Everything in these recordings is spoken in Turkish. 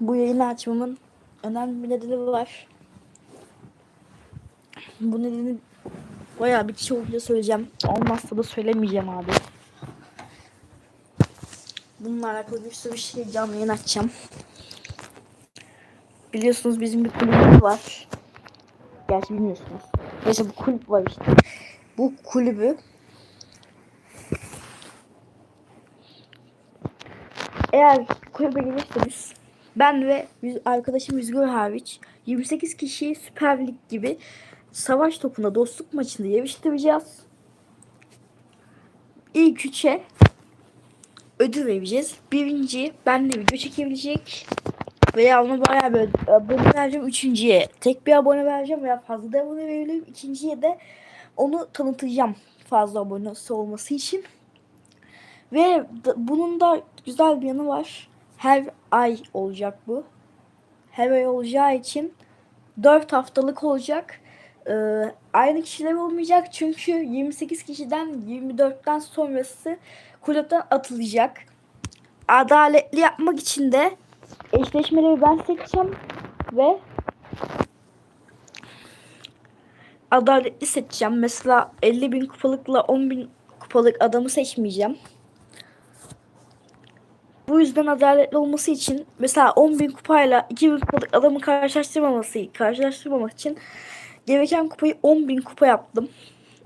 bu yayını açmamın önemli bir nedeni var. Bu nedeni bayağı bir kişi olunca söyleyeceğim. Olmazsa da söylemeyeceğim abi. Bununla alakalı bir sürü şey canlı yayın açacağım. Biliyorsunuz bizim bir kulübümüz var. Gerçi bilmiyorsunuz. Neyse bu kulüp var işte. Bu kulübü eğer kulübe gelirseniz ben ve arkadaşım Yüzgür hariç 28 kişiyi Süper Lig gibi savaş topunda dostluk maçında yarıştıracağız. İlk üçe ödül vereceğiz. Birinci benle video çekebilecek. Veya ona bayağı bir abone vereceğim. Üçüncüye tek bir abone vereceğim veya fazla da abone verebilirim. İkinciye de onu tanıtacağım fazla abonesi olması için. Ve bunun da güzel bir yanı var. Her ay olacak bu. Her ay olacağı için 4 haftalık olacak. Ee, aynı kişiler olmayacak çünkü 28 kişiden 24'ten sonrası kulüpten atılacak. Adaletli yapmak için de eşleşmeleri ben seçeceğim ve adaletli seçeceğim. Mesela 50 bin kupalıkla 10 bin kupalık adamı seçmeyeceğim. Bu yüzden adaletli olması için mesela 10 bin kupayla 2 bin kupalık adamı karşılaştırmaması, karşılaştırmamak için gereken kupayı 10 bin kupa yaptım.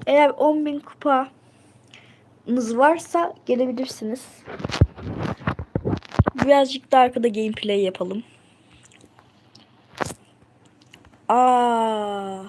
Eğer 10 bin kupanız varsa gelebilirsiniz. Birazcık da arkada gameplay yapalım. Aa.